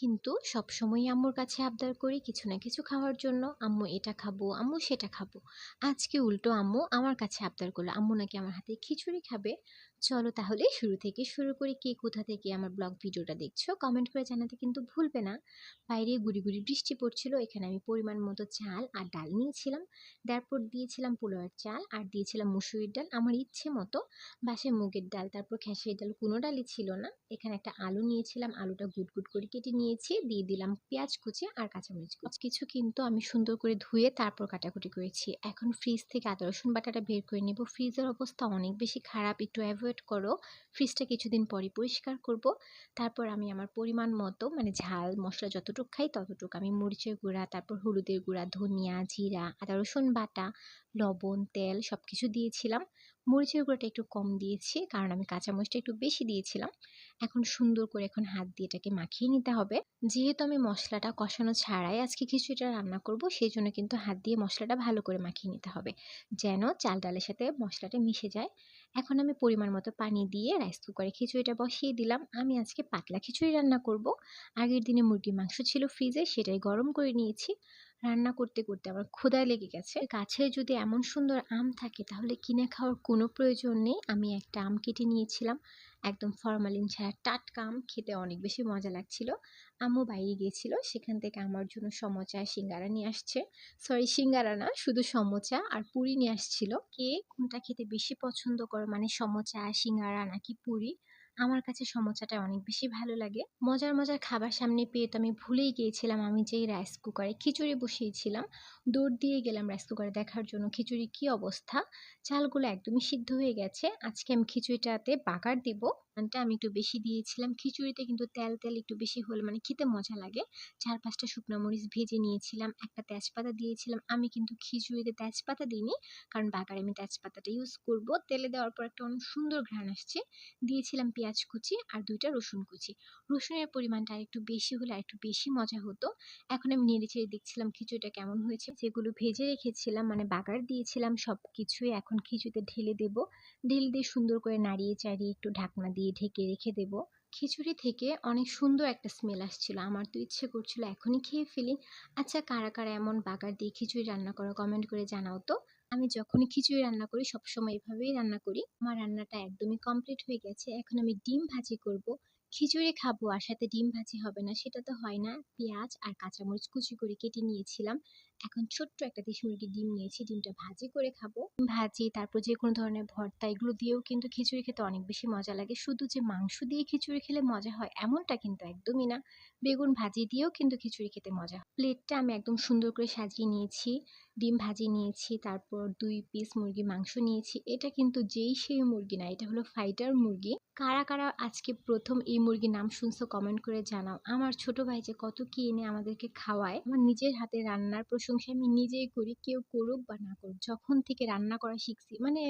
কিন্তু সবসময়ই আম্মুর কাছে আবদার করি কিছু না কিছু খাওয়ার জন্য, আম্মু এটা খাব, আম্মু সেটা খাব। আজকে উল্টো আম্মু আমার কাছে আবদার করল, আম্মু নাকি আমার হাতে খিচুড়ি খাবে? চলো তাহলে শুরু থেকে শুরু করে। কে কোথা থেকে আমার ব্লগ ভিডিওটা দেখছ? কমেন্ট করে জানাতে কিন্তু ভুলবে না। বাইরে গুড়ি গুড়ি বৃষ্টি পড়ছিল, এখানে আমি পরিমাণ মতো চাল আর ডাল নিয়েছিলাম। তারপর দিয়েছিলাম পোলাওয়ের চাল আর দিয়েছিলাম মুসুরির ডাল। আমার ইচ্ছে মতো বাসায় মুগের ডাল, তারপর খেসারির ডাল, কোনো ডালই ছিল না। এখানে একটা আলু নিয়েছিলাম, আলুটা গুট গুট করে কেটে নিয়েছি। দিয়ে দিলাম পেঁয়াজ কুচি আর কাঁচামরিচ কুচি। কিছু কিন্তু আমি সুন্দর করে ধুয়ে তারপর কাটাকুটি করেছি। এখন ফ্রিজ থেকে আদা রসুন বাটাটা বের করে নেব। ফ্রিজের অবস্থা অনেক বেশি খারাপ, একটু অ্যাভয়েড করো ফ্রিজটা কিছুদিন পরে পরিষ্কার করব। তারপর আমি আমার পরিমাণ মতো মানে ঝাল, মশলা যতটুকু খাই ততটুকু। আমি মরিচের গুঁড়া, তারপর হলুদের গুঁড়া, ধনিয়া, জিরা, আদা, রসুন বাটা লবণ, তেল সব কিছু দিয়েছিলাম। মরিচের গুঁড়োটা একটু কম দিয়েছি কারণ আমি কাঁচামরিচটা একটু বেশি দিয়েছিলাম। এখন সুন্দর করে এখন হাত দিয়ে এটাকে মাখিয়ে নিতে হবে। যেহেতু আমি মশলাটা কষানো ছাড়াই আজকে খিচুড়িটা রান্না করব সেই জন্য কিন্তু হাত দিয়ে মশলাটা ভালো করে মাখিয়ে নিতে হবে। যেন চাল ডালের সাথে মশলাটা মিশে যায়। এখন আমি পরিমাণ মতো পানি দিয়ে রাইস কুকারে খিচুড়িটা বসিয়ে দিলাম। আমি আজকে পাতলা খিচুড়ি রান্না করব। আগের দিনে মুরগির মাংস ছিল ফ্রিজে সেটাই গরম করে নিয়েছি। রান্না করতে করতে আমার ক্ষুধা লেগে গেছে। গাছে যদি এমন সুন্দর আম থাকে, তাহলে কিনে খাওয়ার কোনো প্রয়োজন নেই। আমি একটা আম কেটে নিয়েছিলাম। একদম ফরমালিন ছাড়া টাটকা আম, খেতে অনেক বেশি মজা লাগছিল। আমও বাইরে গিয়েছিল, সেখান থেকে আমার জন্য সমোচা, সিঙ্গারা নিয়ে আসছে। সরি সিঙ্গারা না, শুধু সমচা আর পুরি নিয়ে আসছিল। কে কোনটা খেতে বেশি পছন্দ করো মানে সমোচা, সিঙ্গারা নাকি পুরি? আমার কাছে সমোসাটা অনেক বেশি ভালো লাগে। মজার মজার খাবার সামনে পেয়ে তো আমি ভুলেই গিয়েছিলাম আমি যেই রাইস কুকারে খিচুড়ি বসিয়েছিলাম। দৌড় দিয়ে গেলাম রাইস কুকারে দেখার জন্য খিচুড়ি কি অবস্থা? চালগুলো একদমই সিদ্ধ হয়ে গেছে। আজকে আমি খিচুড়িটাতে বাগার দিব। মানটা আমি একটু বেশি দিয়েছিলাম। খিচুড়িতে কিন্তু তেল তেল একটু বেশি হলে মানে খেতে মজা লাগে। চার পাঁচটা শুকনো মরিচ ভেজে নিয়েছিলাম। একটা তেজপাতা দিয়েছিলাম। আমি কিন্তু খিচুড়িতে তেজপাতা দিইনি, কারণ বাগারে আমি তেজপাতাটা ইউজ করব। তেলে দেওয়ার পর একটা অনেক সুন্দর ঘ্রাণ আসছে। দিয়েছিলাম পেঁয়াজ কুচি আর দুইটা রসুন কুচি। রসুনের পরিমাণটা আর একটু বেশি হলে আর একটু বেশি মজা হতো। এখন আমি নেড়ে ছেড়ে দেখছিলাম খিচুড়িটা কেমন হয়েছে। যেগুলো ভেজে রেখেছিলাম মানে বাগার দিয়েছিলাম সব কিছুই এখন খিচুড়িতে ঢেলে দেব। ঢেলে দিয়ে সুন্দর করে নাড়িয়ে চাড়িয়ে একটু ঢাকনা দিয়ে ঢেকে রেখে দেব। খিচুড়ি থেকে অনেক সুন্দর একটা স্মেল আসছিল। আমার তো ইচ্ছে করছিল এখনই খেয়ে ফেলি। আচ্ছা কারা কারা এমন বাগার দিয়ে খিচুড়ি রান্না করো কমেন্ট করে জানাও তো। আমি যখনই খিচুড়ি রান্না করি, সবসময় এভাবেই রান্না করি। আমার রান্নাটা একদমই কমপ্লিট হয়ে গেছে। এখন আমি ডিম ভাজি করব। খিচুড়ি খাব আর সাথে ডিম ভাজি হবে না, সেটা তো হয় না। পেঁয়াজ আর কাঁচামরিচ কুচি করে কেটে নিয়েছিলাম। এখন ছোট্ট একটা দেশি মুরগির ডিম নিয়েছি, ডিমটা ভাজি করে খাব। ভাজি, তারপর যে কোনো ধরনের ভর্তা, এগুলো দিয়েও কিন্তু খিচুড়ি খেতে অনেক বেশি মজা লাগে। শুধু যে মাংস দিয়ে খিচুড়ি খেলে মজা হয়, এমনটা কিন্তু একদমই না। বেগুন ভাজি দিয়েও কিন্তু খিচুড়ি খেতে মজা হয়। প্লেটটা আমি একদম সুন্দর করে সাজিয়ে নিয়েছি। ডিম ভাজি নিয়েছি, তারপর দুই পিস মুরগি মাংস নিয়েছি। এটা কিন্তু যেই সেই মুরগি না, এটা হলো ফাইটার মুরগি। কারা কারা আজকে প্রথম এই মুরগির নাম শুনছো কমেন্ট করে জানাও। আমার ছোট ভাই যে কত কি এনে আমাদেরকে খাওয়ায়, আমার নিজের হাতে রান্নার প্রশংসা আমি নিজেই করি, কেউ করুক বা না করুক, যখন থেকে রান্না করা শিখছি মানে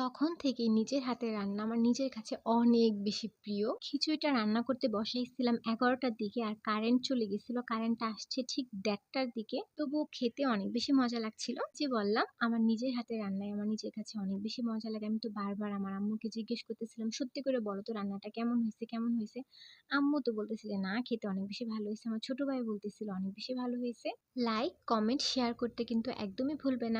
তখন থেকেই নিজের হাতের রান্না আমার নিজের কাছে অনেক বেশি প্রিয়। খিচুড়িটা রান্না করতে বসাইছিলাম এগারোটার দিকে আর কারেন্ট চলে গেছিল কারেন্টটা আসছে ঠিক দেড়টার দিকে। তবুও খেতে অনেক বেশি মজা লাগছিল। যে বললাম, আমার নিজের হাতের রান্নায় আমার নিজের কাছে অনেক বেশি মজা লাগে। আমি তো বারবার আমার আম্মুকে জিজ্ঞেস করতেছিলাম, সত্যি করে বলো তো রান্নাটা কেমন হয়েছে কেমন হয়েছে? আম্মু তো বলতেছিল না, খেতে অনেক বেশি ভালো হয়েছে। আমার ছোট ভাই বলতেছিল, অনেক বেশি ভালো হয়েছে। লাইক কমেন্ট শেয়ার করতে কিন্তু একদমই ভুলবে না।